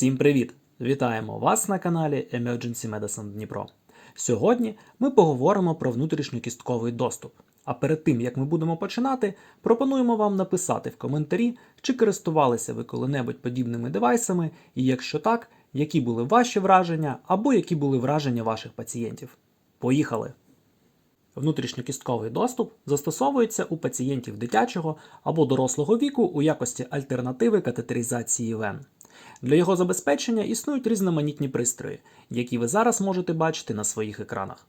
Всім привіт! Вітаємо вас на каналі Emergency Medicine Дніпро. Сьогодні ми поговоримо про внутрішньокістковий доступ. А перед тим як ми будемо починати, пропонуємо вам написати в коментарі, чи користувалися ви коли-небудь подібними девайсами, і якщо так, які були ваші враження або які були враження ваших пацієнтів. Поїхали! Внутрішньокістковий доступ застосовується у пацієнтів дитячого або дорослого віку у якості альтернативи катетеризації вен. Для його забезпечення існують різноманітні пристрої, які ви зараз можете бачити на своїх екранах.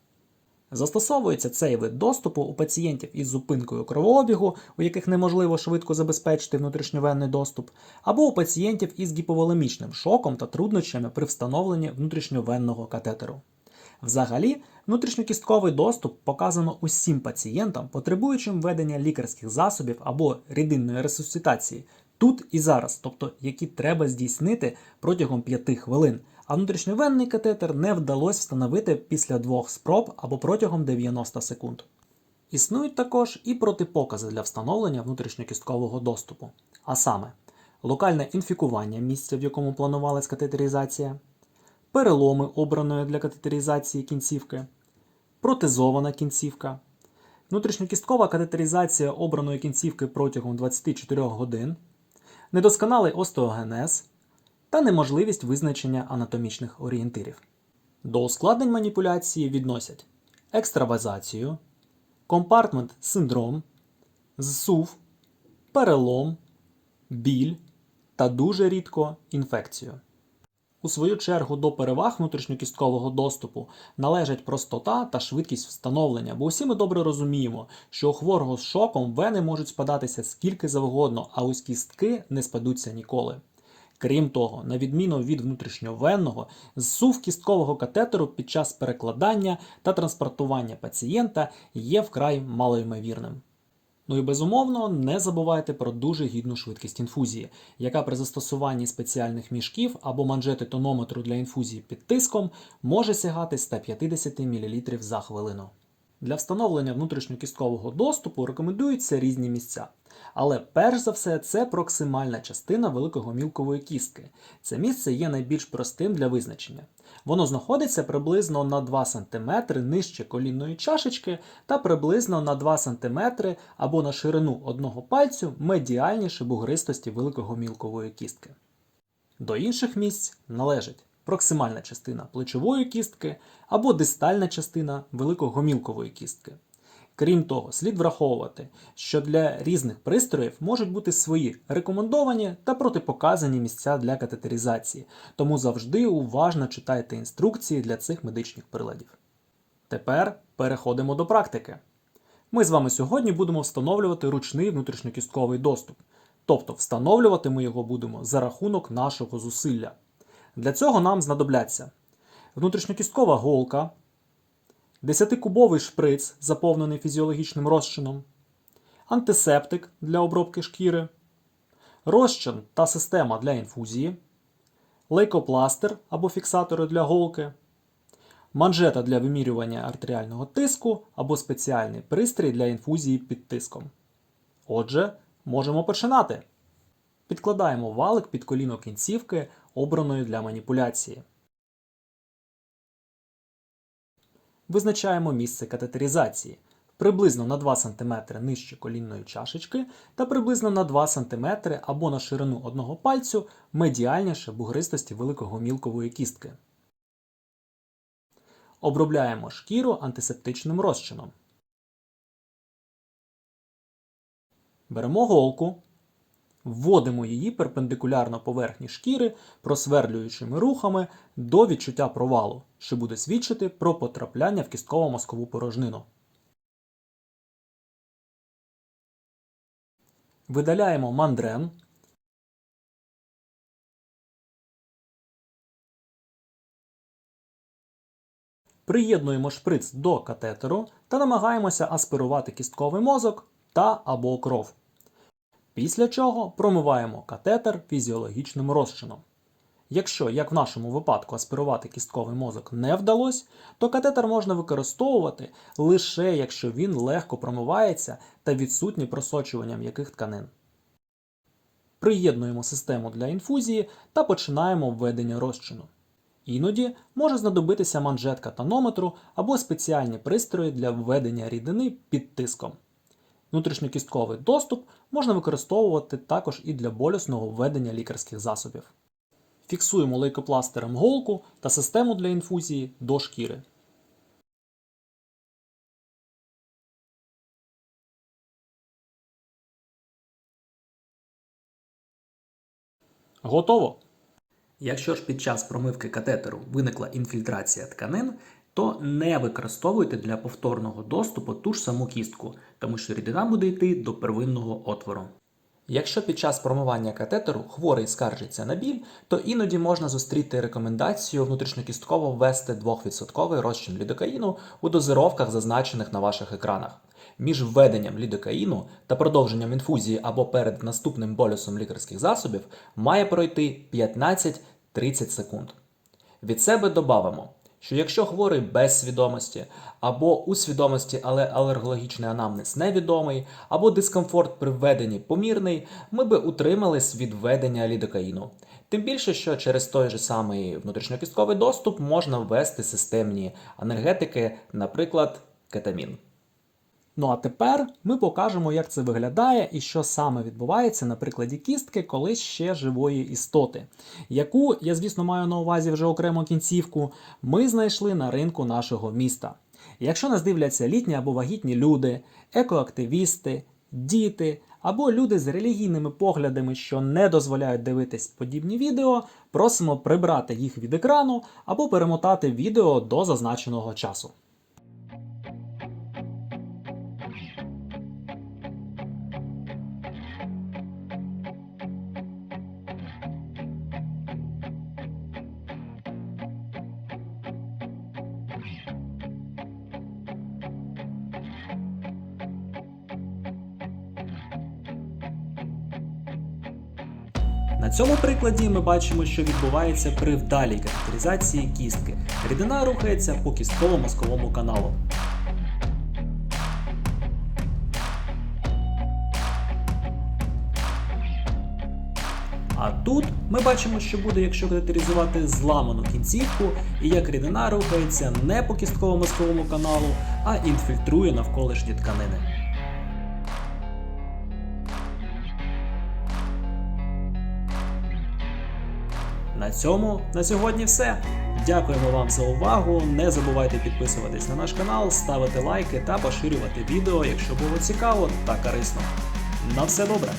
Застосовується цей вид доступу у пацієнтів із зупинкою кровообігу, у яких неможливо швидко забезпечити внутрішньовенний доступ, або у пацієнтів із гіповолемічним шоком та труднощами при встановленні внутрішньовенного катетеру. Взагалі, внутрішньокістковий доступ показано усім пацієнтам, потребуючим введення лікарських засобів або рідинної ресусцитації тут і зараз, тобто які треба здійснити протягом 5 хвилин, а внутрішньовенний катетер не вдалося встановити після двох спроб або протягом 90 секунд. Існують також і протипокази для встановлення внутрішньокісткового доступу, а саме локальне інфікування місця, в якому планувалась катетеризація, переломи обраної для катетеризації кінцівки, протезована кінцівка, внутрішньокісткова катетеризація обраної кінцівки протягом 24 годин, недосконалий остеогенез та неможливість визначення анатомічних орієнтирів. До ускладнень маніпуляції відносять екстравазацію, компартмент синдром, зсув, перелом, біль та дуже рідко інфекцію. У свою чергу до переваг внутрішньокісткового доступу належать простота та швидкість встановлення, бо усі ми добре розуміємо, що у хворого з шоком вени можуть спадатися скільки завгодно, а ось кістки не спадуться ніколи. Крім того, на відміну від внутрішньовенного, зсув кісткового катетеру під час перекладання та транспортування пацієнта є вкрай малоймовірним. Ну і безумовно, не забувайте про дуже гідну швидкість інфузії, яка при застосуванні спеціальних мішків або манжети тонометру для інфузії під тиском може сягати 150 мл за хвилину. Для встановлення внутрішньокісткового доступу рекомендуються різні місця. Але перш за все це проксимальна частина великого мілкової кістки. Це місце є найбільш простим для визначення. Воно знаходиться приблизно на 2 см нижче колінної чашечки та приблизно на 2 см або на ширину одного пальцю медіальніше бугристості великого мілкової кістки. До інших місць належить проксимальна частина плечової кістки або дистальна частина великогомілкової кістки. Крім того, слід враховувати, що для різних пристроїв можуть бути свої рекомендовані та протипоказані місця для катетеризації, тому завжди уважно читайте інструкції для цих медичних приладів. Тепер переходимо до практики. Ми з вами сьогодні будемо встановлювати ручний внутрішньокістковий доступ, тобто встановлювати ми його будемо за рахунок нашого зусилля. Для цього нам знадобляться внутрішньокісткова голка, 10-кубовий шприц, заповнений фізіологічним розчином, антисептик для обробки шкіри, розчин та система для інфузії, лейкопластир або фіксатори для голки, манжета для вимірювання артеріального тиску або спеціальний пристрій для інфузії під тиском. Отже, можемо починати. Підкладаємо валик під коліно кінцівки, обраної для маніпуляції. Визначаємо місце катетеризації приблизно на 2 см нижче колінної чашечки та приблизно на 2 см або на ширину одного пальцю медіальніше бугристості великого мілкової кістки. Обробляємо шкіру антисептичним розчином. Беремо голку. Вводимо її перпендикулярно поверхні шкіри, просверлюючими рухами до відчуття провалу, що буде свідчити про потрапляння в кістково-мозкову порожнину. Видаляємо мандрен. Приєднуємо шприц до катетеру та намагаємося аспирувати кістковий мозок та або кров. Після чого промиваємо катетер фізіологічним розчином. Якщо, як в нашому випадку, аспірувати кістковий мозок не вдалося, то катетер можна використовувати лише якщо він легко промивається та відсутній просочування м'яких тканин. приєднуємо систему для інфузії та починаємо введення розчину. Іноді може знадобитися манжетка тонометру або спеціальні пристрої для введення рідини під тиском. Внутрішньокістковий доступ можна використовувати також і для болісного введення лікарських засобів. Фіксуємо лейкопластирем голку та систему для інфузії до шкіри. Готово! Якщо ж під час промивки катетеру виникла інфільтрація тканин, то не використовуйте для повторного доступу ту ж саму кістку, тому що рідина буде йти до первинного отвору. Якщо під час промивання катетеру хворий скаржиться на біль, то іноді можна зустріти рекомендацію внутрішньокістково ввести 2% розчин лідокаїну у дозировках, зазначених на ваших екранах. Між введенням лідокаїну та продовженням інфузії або перед наступним болюсом лікарських засобів має пройти 15-30 секунд. Від себе добавимо, що якщо хворий без свідомості, або у свідомості, але алергологічний анамнез невідомий, або дискомфорт при введенні помірний, ми би утримались від введення лідокаїну. Тим більше, що через той же самий внутрішньокістковий доступ можна ввести системні анергетики, наприклад, кетамін. Ну а тепер ми покажемо, як це виглядає і що саме відбувається на прикладі кістки колись ще живої істоти, яку, я звісно маю на увазі вже окрему кінцівку, ми знайшли на ринку нашого міста. Якщо нас дивляться літні або вагітні люди, екоактивісти, діти або люди з релігійними поглядами, що не дозволяють дивитись подібні відео, просимо прибрати їх від екрану або перемотати відео до зазначеного часу. На цьому прикладі ми бачимо, що відбувається при вдалій катетеризації кістки. Рідина рухається по кістково-мозковому каналу. А тут ми бачимо, що буде, якщо катетеризувати зламану кінцівку, і як рідина рухається не по кістково-мозковому каналу, а інфільтрує навколишні тканини. На цьому на сьогодні все. Дякуємо вам за увагу. Не забувайте підписуватись на наш канал, ставити лайки та поширювати відео, якщо було цікаво та корисно. На все добре!